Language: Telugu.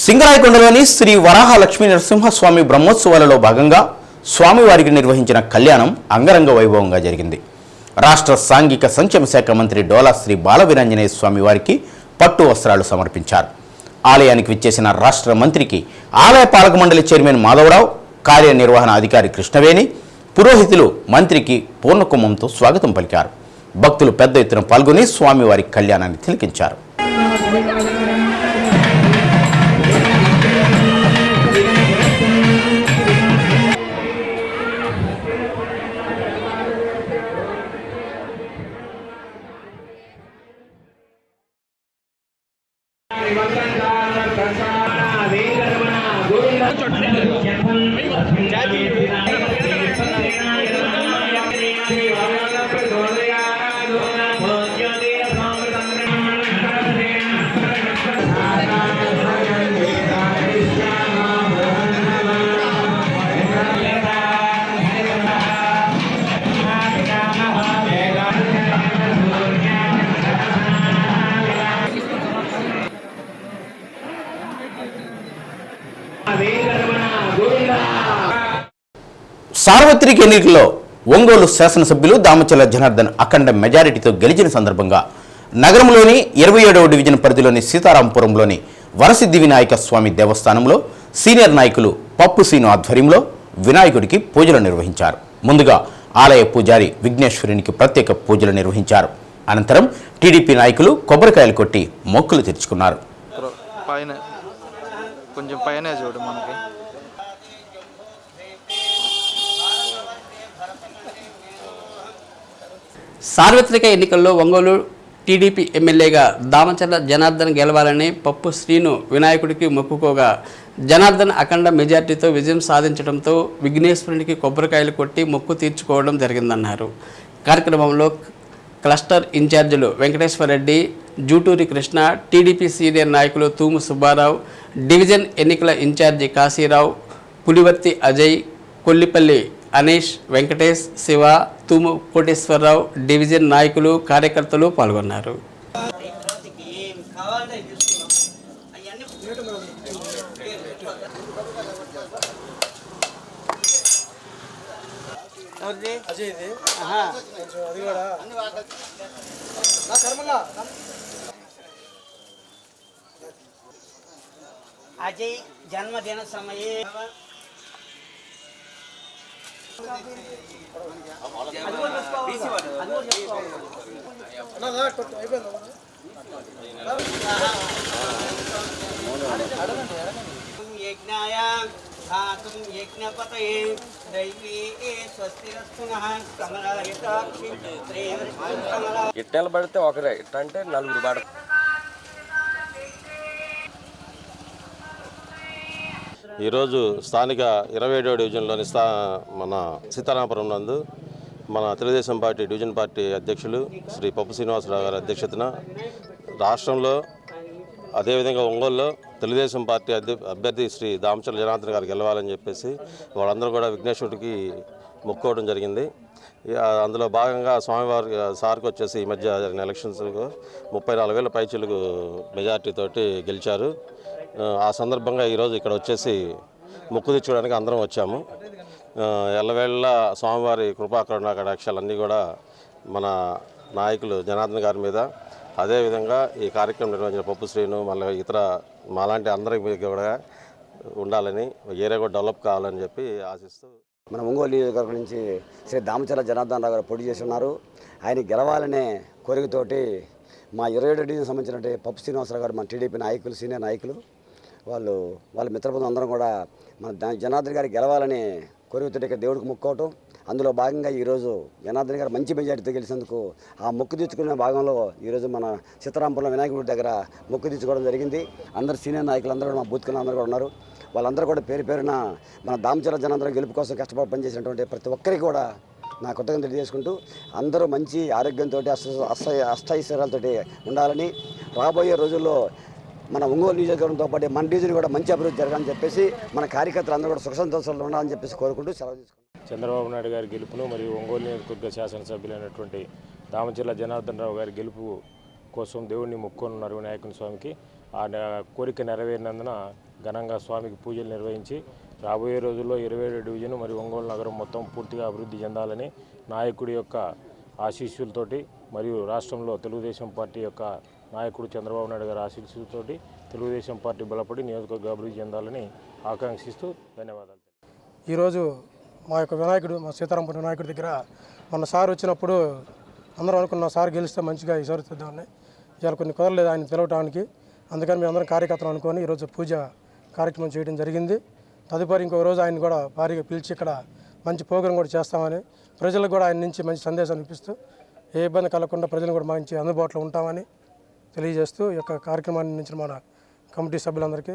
సింగరాయకొండలోని శ్రీ వరాహ లక్ష్మీ నరసింహస్వామి బ్రహ్మోత్సవాలలో భాగంగా స్వామివారికి నిర్వహించిన కళ్యాణం అంగరంగ వైభవంగా జరిగింది. రాష్ట్ర సాంఘిక సంక్షేమ శాఖ మంత్రి డోలా శ్రీ బాలవీరాంజనేయ స్వామి వారికి పట్టు వస్త్రాలు సమర్పించారు. ఆలయానికి విచ్చేసిన రాష్ట్ర మంత్రికి ఆలయ పాలక మండలి చైర్మన్ మాధవరావు కార్యనిర్వహణ అధికారి కృష్ణవేణి పురోహితులు మంత్రికి పూర్ణకుంభంతో స్వాగతం పలికారు. భక్తులు పెద్ద ఎత్తున పాల్గొని స్వామివారి కళ్యాణాన్ని తిలకించారు. జాతి సార్వత్రిక ఎన్నికల్లో ఒంగోలు శాసనసభ్యులు దామచల జనార్దన్ అఖండ మెజారిటీతో గెలిచిన సందర్భంగా నగరంలోని ఇరవై ఏడవ డివిజన్ పరిధిలోని సీతారాంపురంలోని వరసిద్ధి వినాయక స్వామి దేవస్థానంలో సీనియర్ నాయకులు పప్పు సీను ఆధ్వర్యంలో వినాయకుడికి పూజలు నిర్వహించారు. ముందుగా ఆలయ పూజారి విఘ్నేశ్వరునికి ప్రత్యేక పూజలు నిర్వహించారు. అనంతరం టీడీపీ నాయకులు కొబ్బరికాయలు కొట్టి మొక్కులు తెరుచుకున్నారు. కొంచెం పైన చూడు మనకి. సార్వత్రిక ఎన్నికల్లో ఒంగోలు టీడీపీ ఎమ్మెల్యేగా దామచర్ల జనార్దన్ గెలవాలని పప్పు శ్రీను వినాయకుడికి మొక్కుకోగా. జనార్దన్ అఖండ మెజార్టీతో విజయం సాధించడంతో విఘ్నేశ్వరునికి కొబ్బరికాయలు కొట్టి మొక్కు తీర్చుకోవడం జరిగిందన్నారు. కార్యక్రమంలో క్లస్టర్ ఇన్ఛార్జీలు వెంకటేశ్వర రెడ్డి జూటూరి కృష్ణ టీడీపీ సీనియర్ నాయకులు తూము సుబ్బారావు డివిజన్ ఎన్నికల ఇన్ఛార్జి కాశీరావు పులివర్తి అజయ్ కొల్లిపల్లి అనీష్ వెంకటేష్ శివ తూము కోటేశ్వరరావు డివిజన్ నాయకులు కార్యకర్తలు పాల్గొన్నారు. అజయ్ జన్మదిన సమయే. యజ్ఞాయ ధాతుం యజ్ఞపతయే దైవీ పడితే ఒకరే. ఇట్ట అంటే నలుగురు పడతారు. ఈరోజు స్థానిక ఇరవై ఏడవ డివిజన్లోని స్థా మన సీతారామపురం నందు మన తెలుగుదేశం పార్టీ డివిజన్ పార్టీ అధ్యక్షులు శ్రీ పప్పు శ్రీనివాసరావు గారి అధ్యక్షతన రాష్ట్రంలో అదేవిధంగా ఒంగోలులో తెలుగుదేశం పార్టీ అధ్య అభ్యర్థి శ్రీ దామచల జనార్దన్ గారు గెలవాలని చెప్పేసి వాళ్ళందరూ కూడా విఘ్నేశ్వరుడికి మొక్కోవడం జరిగింది. అందులో భాగంగా స్వామివారి సార్కి వచ్చేసి ఈ మధ్య జరిగిన ఎలక్షన్స్లో ముప్పై నాలుగు వేల పైచీలకు మెజార్టీతోటి గెలిచారు. ఆ, సందర్భంగా ఈరోజు ఇక్కడ వచ్చేసి మొక్కు తెచ్చుకోవడానికి అందరం వచ్చాము. ఎల్లవేళ్ళ ఎల్లవేళ స్వామివారి కృపాకరుణ కటాక్షాలన్నీ కూడా మన నాయకులు జనార్దన్ గారి మీద. అదేవిధంగా ఈ కార్యక్రమం నిర్వహించిన పప్పు శ్రీను మళ్ళీ ఇతర మాలాంటి అందరి మీద కూడా ఉండాలని ఏరియా కూడా డెవలప్ కావాలని చెప్పి ఆశిస్తూ మన ఒంగోలు నియోజకవర్గం నుంచి శ్రీ దామచర్ల జనార్దన్ రావు గారు పోటీ చేసి ఉన్నారు. ఆయన గెలవాలనే కోరికతోటి మా ఇరవై ఏడు డివిజన్ సంబంధించినటువంటి పప్పు శ్రీనివాసరావు గారు మన టీడీపీ నాయకులు సీనియర్ నాయకులు వాళ్ళు వాళ్ళ మిత్రబృందం అందరం కూడా మన జనార్దన్ గారు గెలవాలని కోరికతోటి ఇక్కడ దేవుడికి మొక్కోవటం. అందులో భాగంగా ఈరోజు జనార్దన్ గారు మంచి మెజార్టీతో గెలిచినందుకు ఆ మొక్కు తీర్చుకునే భాగంలో ఈరోజు మన సీతారాంపురం వినాయకుడి దగ్గర మొక్కు తీర్చుకోవడం జరిగింది. అందరు సీనియర్ నాయకులు అందరూ మా బూత్ అందరూ కూడా ఉన్నారు. వాళ్ళందరూ కూడా పేరు పేరున మన దామచల జనాందరం గెలుపు కోసం కష్టపడి పనిచేసినటువంటి ప్రతి ఒక్కరికి కూడా నా కృతజ్ఞత తెలియజేసుకుంటూ అందరూ మంచి ఆరోగ్యంతో అష్ట అష్ట అష్టైశ్వర్యాలతోటి ఉండాలని రాబోయే రోజుల్లో మన ఒంగోలు నియోజకవర్గంతో పాటు మన డివిజన్ కూడా మంచి అభివృద్ధి జరగాలని చెప్పేసి మన కార్యకర్తలు అందరూ కూడా సుఖ సంతోషాలు ఉండాలని చెప్పేసి కోరుకుంటూ సెలవు తీసుకుంటాం చంద్రబాబు నాయుడు గారి గెలుపును మరియు ఒంగోలు నియోజకవర్గ శాసనసభ్యులైనటువంటి దామచిల్ల జనార్దన్ రావు గారి గెలుపు కోసం దేవుణ్ణి మొక్కుకున్నారు వినాయకుని స్వామికి ఆ కోరిక నెరవేరినందున ఘనంగా స్వామికి పూజలు నిర్వహించి రాబోయే రోజుల్లో ఇరవై ఏడు డివిజన్ మరియు ఒంగోలు నగరం మొత్తం పూర్తిగా అభివృద్ధి చెందాలని నాయకుడి యొక్క ఆశీస్సులతోటి మరియు రాష్ట్రంలో తెలుగుదేశం పార్టీ యొక్క నాయకుడు చంద్రబాబు నాయుడు గారి ఆశీస్సులతోటి తెలుగుదేశం పార్టీ బలపడి నియోజకవర్గ అభివృద్ధి చెందాలని ఆకాంక్షిస్తూ ధన్యవాదాలు ఈరోజు మా యొక్క వినాయకుడు మా సీతారాంపురం వినాయకుడి దగ్గర మొన్న సార్ వచ్చినప్పుడు అందరం అనుకున్న సార్ గెలిస్తే మంచిగా ఈసారి చూద్దామని ఇవాళ కొన్ని కుదరలేదు ఆయన పిలవటానికి అందుకని మేము అందరం కార్యకర్తలు అనుకొని ఈరోజు పూజ కార్యక్రమం చేయడం జరిగింది. తదుపరి ఇంకో రోజు ఆయన కూడా భారీగా పిలిచి ఇక్కడ మంచి ప్రోగ్రాం కూడా చేస్తామని ప్రజలకు కూడా ఆయన నుంచి మంచి సందేశాన్ని ఇప్పిస్తూ ఏ ఇబ్బంది కలగకుండా ప్రజలు కూడా మంచి అందుబాటులో ఉంటామని తెలియజేస్తూ ఈ యొక్క కార్యక్రమాన్ని నుంచి మన కమిటీ సభ్యులందరికీ